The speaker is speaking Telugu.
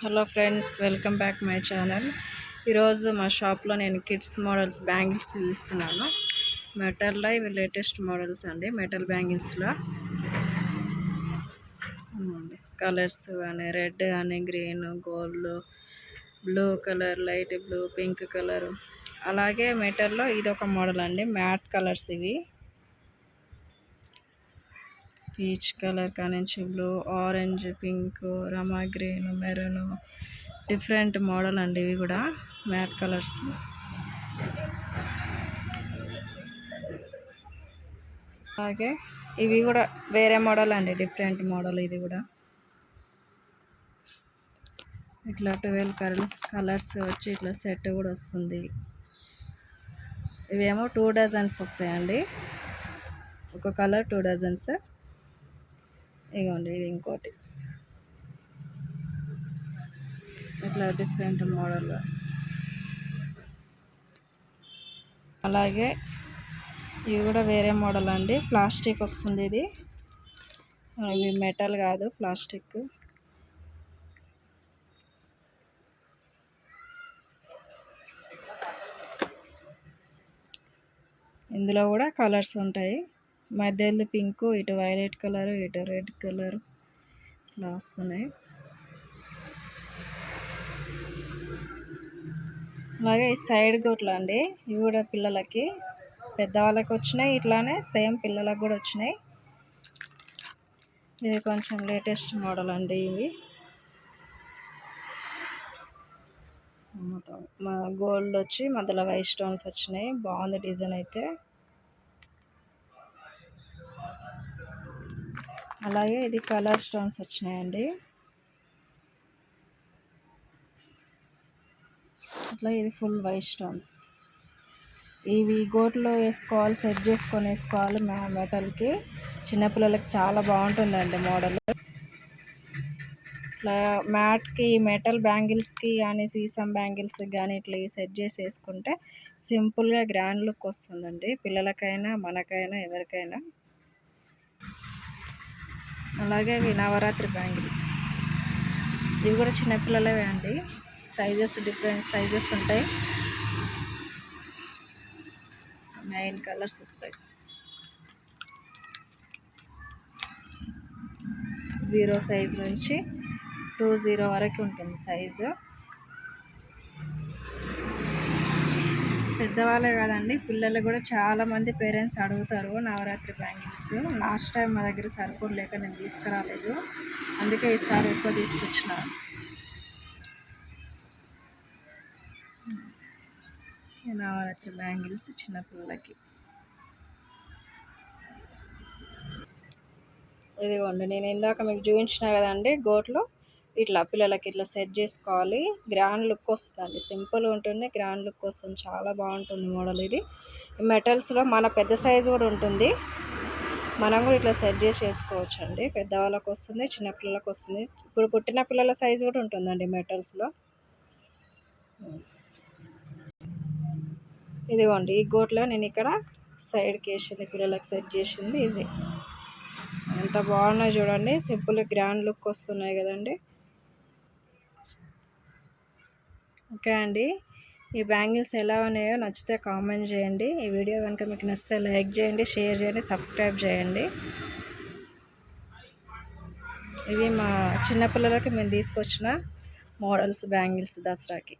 Hello friends welcome back my channel. ఈరోజు మా షాప్లో నేను కిడ్స్ మోడల్స్ బ్యాంగిల్స్ చూపిస్తున్నాను మెటల్లో ఇవి లేటెస్ట్ మోడల్స్ అండి మెటల్ బ్యాంగిల్స్లో. కలర్స్ కానీ రెడ్ కానీ green gold blue colour light blue pink colour. అలాగే మెటల్లో ఇది ఒక మోడల్ అండి మ్యాట్ కలర్స్ ఇవి. పీచ్ కలర్ కానించి బ్లూ ఆరెంజ్ పింక్ రమా గ్రీన్ మెరూన్ డిఫరెంట్ మోడల్ అండి ఇవి కూడా మ్యాట్ కలర్స్. అలాగే ఇవి కూడా వేరే మోడల్ అండి డిఫరెంట్ మోడల్ ఇది కూడా. ఇట్లా ట్వెల్వ్ కలర్స్ కలర్స్ వచ్చి ఇట్లా సెట్ కూడా వస్తుంది. ఇవేమో టూ డజన్స్ వస్తాయండి. ఒక కలర్ టూ డజన్స్. ఇగోండి ఇది ఇంకోటి. ఇట్లా డిఫరెంట్ మోడల్ అలాగే ఇవి కూడా వేరే మోడల్ అండి. ప్లాస్టిక్ వస్తుంది ఇది. ఇవి మెటల్ కాదు ప్లాస్టిక్. ఇందులో కూడా కలర్స్ ఉంటాయి. మధ్యలో పింక్ ఇటు వైలెట్ కలర్ ఇటు రెడ్ కలర్ ఇలా వస్తున్నాయి. అలాగే ఈ సైడ్ గోట్లా అండి ఇవి కూడా పిల్లలకి. పెద్దవాళ్ళకి వచ్చినాయి ఇట్లానే సేమ్ పిల్లలకు కూడా వచ్చినాయి. ఇది కొంచెం లేటెస్ట్ మోడల్ అండి ఇవి. మా గోల్డ్ వచ్చి మధ్యలో వైట్ స్టోన్స్ వచ్చినాయి. బాగుంది డిజైన్ అయితే. అలాగే ఇది కలర్ స్టోన్స్ వచ్చినాయండి. అట్లా ఇది ఫుల్ వైట్ స్టోన్స్. ఇవి గోట్లో వేసుకోవాలి సెట్ చేసుకొని వేసుకోవాలి మెటల్కి. చిన్నపిల్లలకి చాలా బాగుంటుందండి మోడల్. ఇట్లా మ్యాట్కి మెటల్ బ్యాంగిల్స్కి కానీ సీసమ్ బ్యాంగిల్స్కి కానీ ఇట్లా సెట్ చేసి వేసుకుంటే సింపుల్గా గ్రాండ్ లుక్ వస్తుందండి. పిల్లలకైనా మనకైనా ఎవరికైనా. అలాగే ఇవి నవరాత్రి బ్యాంగిల్స్. ఇవి కూడా చిన్నపిల్లలవే అండి. సైజెస్ డిఫరెంట్ సైజెస్ ఉంటాయి. నైన్ కలర్స్ వస్తాయి. జీరో సైజ్ నుంచి టూ జీరో వరకు ఉంటుంది సైజు. పెద్దవాళ్ళే కాదండి పిల్లలు కూడా చాలామంది పేరెంట్స్ అడుగుతారు నవరాత్రి బ్యాంగిల్స్. లాస్ట్ టైం మా దగ్గర సరుకులు లేక నేను తీసుకురాలేదు. అందుకే ఈసారి ఎక్కువ తీసుకొచ్చిన నవరాత్రి బ్యాంగిల్స్ చిన్నపిల్లలకి ఇదిగోండి నేను ఇందాక మీకు చూపించిన కదండి గోట్లో ఇట్లా పిల్లలకి ఇట్లా సెట్ చేసుకోవాలి. గ్రాండ్ లుక్ వస్తుందండి. సింపుల్ ఉంటుంది గ్రాండ్ లుక్ వస్తుంది. చాలా బాగుంటుంది మోడల్ ఇది. మెటల్స్లో మన పెద్ద సైజు కూడా ఉంటుంది. మనం కూడా ఇట్లా సెట్ చేసి వేసుకోవచ్చు అండి పెద్దవాళ్ళకి వస్తుంది చిన్నపిల్లలకు వస్తుంది. ఇప్పుడు పుట్టిన పిల్లల సైజు కూడా ఉంటుందండి మెటల్స్లో. ఇదిగోండి ఈ గోట్లో నేను ఇక్కడ సైడ్కి వేసింది పిల్లలకు సెట్ చేసింది ఇది. ఎంత బాగున్నాయి చూడండి. సింపుల్ గ్రాండ్ లుక్ వస్తున్నాయి కదండి. ఓకే అండి. ఈ బ్యాంగిల్స్ ఎలా ఉన్నాయో నచ్చితే కామెంట్ చేయండి. ఈ వీడియో కనుక మీకు నచ్చితే లైక్ చేయండి షేర్ చేయండి సబ్స్క్రైబ్ చేయండి. ఇవి మా చిన్నపిల్లలకి మేము తీసుకొచ్చిన మోడల్స్ బ్యాంగిల్స్ దసరాకి.